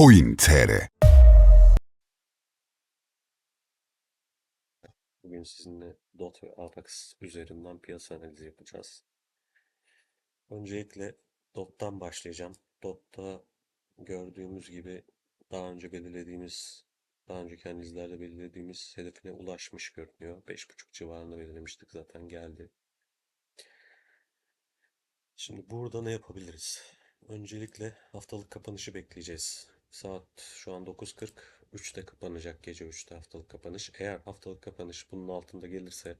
Coin TR Bugün sizinle DOT ve AVAX üzerinden piyasa analizi yapacağız. Öncelikle DOT'tan başlayacağım. DOT'ta gördüğümüz gibi daha önce belirlediğimiz, daha önceki analizlerde belirlediğimiz hedefine ulaşmış görünüyor. 5.5 civarında belirlemiştik zaten geldi. Şimdi burada ne yapabiliriz? Öncelikle haftalık kapanışı bekleyeceğiz. Saat şu an 9.40. 3'te kapanacak. Gece 3'te haftalık kapanış. Eğer haftalık kapanış bunun altında gelirse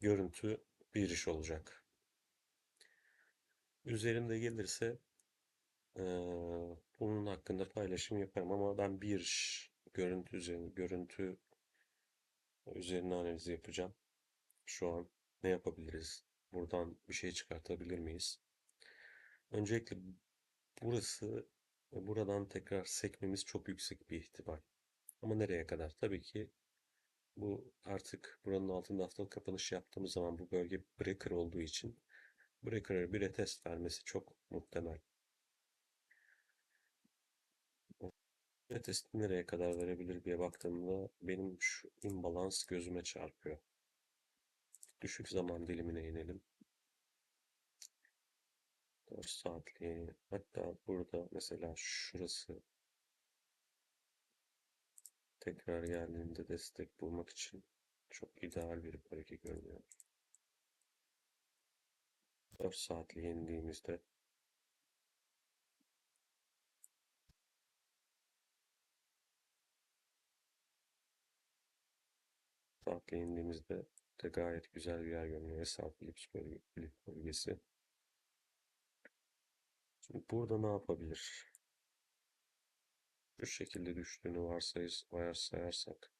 görüntü bir iş olacak. Üzerinde gelirse eee, bunun hakkında paylaşım yaparım ama ben bir iş görüntü üzerine görüntü üzerine analiz yapacağım. Şu an ne yapabiliriz? Buradan bir şey çıkartabilir miyiz? Öncelikle burası ve buradan tekrar sekmemiz çok yüksek bir ihtimal. Ama nereye kadar? Tabii ki bu artık buranın altında haftalık kapanış yaptığımız zaman bu bölge breaker olduğu için breaker'a bir retest vermesi çok muhtemel. Retest nereye kadar verebilir diye baktığımda benim şu imbalans gözüme çarpıyor. Düşük zaman dilimine inelim. 4 saatliği hatta burada mesela şurası tekrar geldiğinde destek bulmak için çok ideal bir bölge görünüyor. 4 saatliğe indiğimizde saatliğe indiğimizde de gayet güzel bir yer görünüyor. Bölge, Philips bölgesi. Şimdi burada ne yapabilir? Şu şekilde düştüğünü varsayız, varsayarsak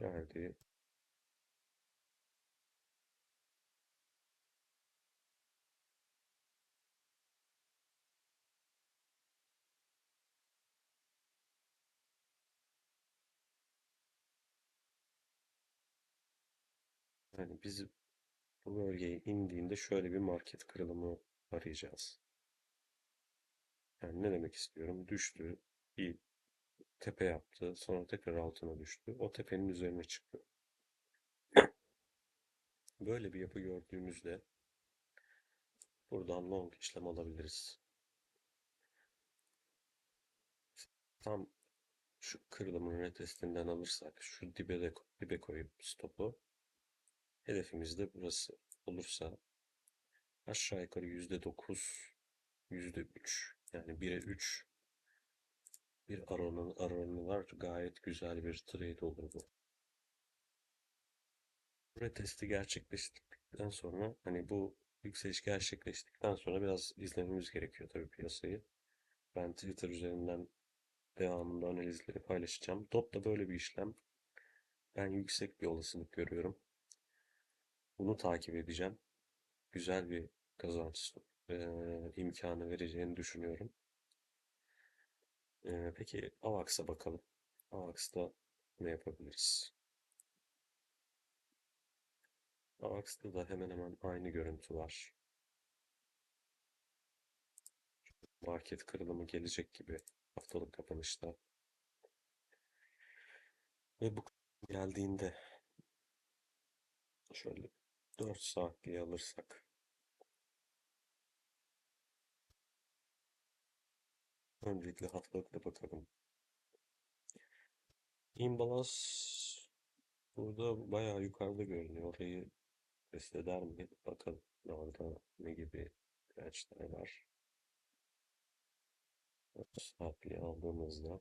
geldi. Yani biz bu bölgeye indiğinde şöyle bir market kırılımı arayacağız. Yani ne demek istiyorum? Düştü, bir tepe yaptı, sonra tekrar altına düştü. O tepenin üzerine çıktı. Böyle bir yapı gördüğümüzde buradan long işlem alabiliriz. Tam şu kırılımın retestinden alırsak şu dibe de dibe koyup stopu hedefimiz de burası olursa aşağı yukarı yüzde dokuz yüzde üç yani 1'e 3 bir oranı, oranı var. Gayet güzel bir trade olur bu. Retesti gerçekleştirdikten sonra hani bu yükseliş gerçekleştikten sonra biraz izlememiz gerekiyor tabii piyasayı. Ben Twitter üzerinden devamında analizleri paylaşacağım. DOT'ta böyle bir işlem. Ben yüksek bir olasılık görüyorum. Bunu takip edeceğim. Güzel bir kazanç eee, imkanı vereceğini düşünüyorum. Eee, peki AVAX'a bakalım. AVAX'ta ne yapabiliriz? AVAX'ta da hemen hemen aynı görüntü var. Market kırılımı gelecek gibi haftalık kapanışta. Ve bu geldiğinde şöyle 4 saatliği alırsak öncelikle haftalıkta bakalım. Imbalans burada bayağı yukarıda görünüyor. Orayı test eder mi? Bakalım. Orada ne gibi dirençler var. 4 saatliği aldığımızda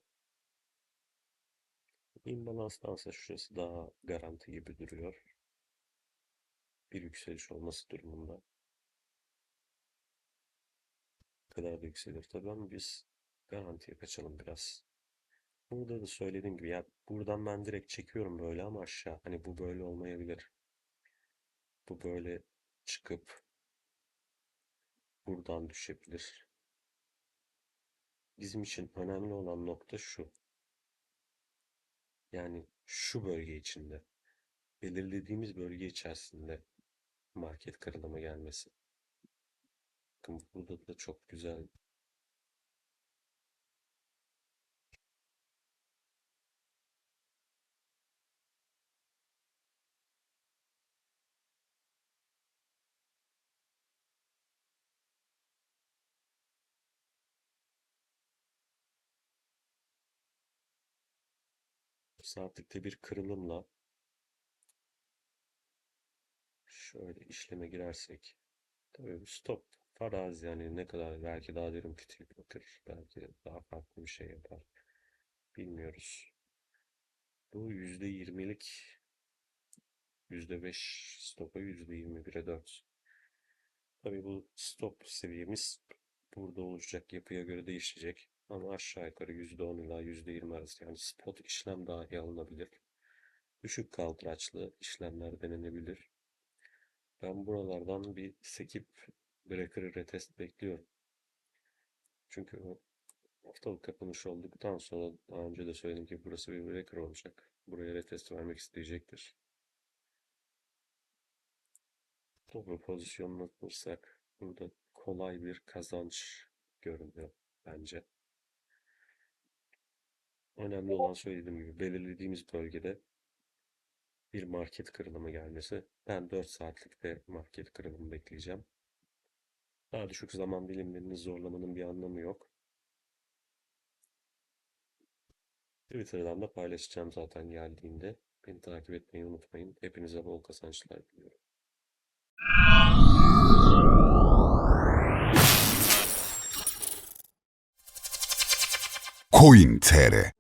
imbalanstansa şurası daha garanti gibi duruyor. Bir yükseliş olması durumunda. Ne kadar da yükselir tabii ama biz garantiye kaçalım biraz. Burada da söylediğim gibi ya buradan ben direkt çekiyorum böyle ama aşağı. Hani bu böyle olmayabilir. Bu böyle çıkıp buradan düşebilir. Bizim için önemli olan nokta şu. Yani şu bölge içinde. Belirlediğimiz bölge içerisinde market kırılımı gelmesi. Bakın burada da çok güzel saatlikte bir kırılımla şöyle işleme girersek tabii stop farazi yani ne kadar belki daha derin kütüğü bırakır belki daha farklı bir şey yapar bilmiyoruz. Bu yüzde yirmilik yüzde beş stopa yüzde yirmi bire dört. Tabii bu stop seviyemiz burada oluşacak yapıya göre değişecek. Ama aşağı yukarı %10 ila %20 arası yani spot işlem dahi alınabilir. Düşük kaldıraçlı işlemler denenebilir. Ben buralardan bir sekip breaker retest bekliyorum. Çünkü haftalık kapanış olduktan sonra daha önce de söyledim ki burası bir breaker olacak. Buraya retest vermek isteyecektir. Doğru pozisyonlanırsak burada kolay bir kazanç görünüyor bence. Önemli olan söylediğim gibi belirlediğimiz bölgede bir market kırılımı gelmesi. Ben 4 saatlikte market kırılımı bekleyeceğim. Daha düşük zaman dilimlerini zorlamanın bir anlamı yok. Twitter'dan da paylaşacağım zaten geldiğinde. Beni takip etmeyi unutmayın. Hepinize bol kazançlar diliyorum. Coin TR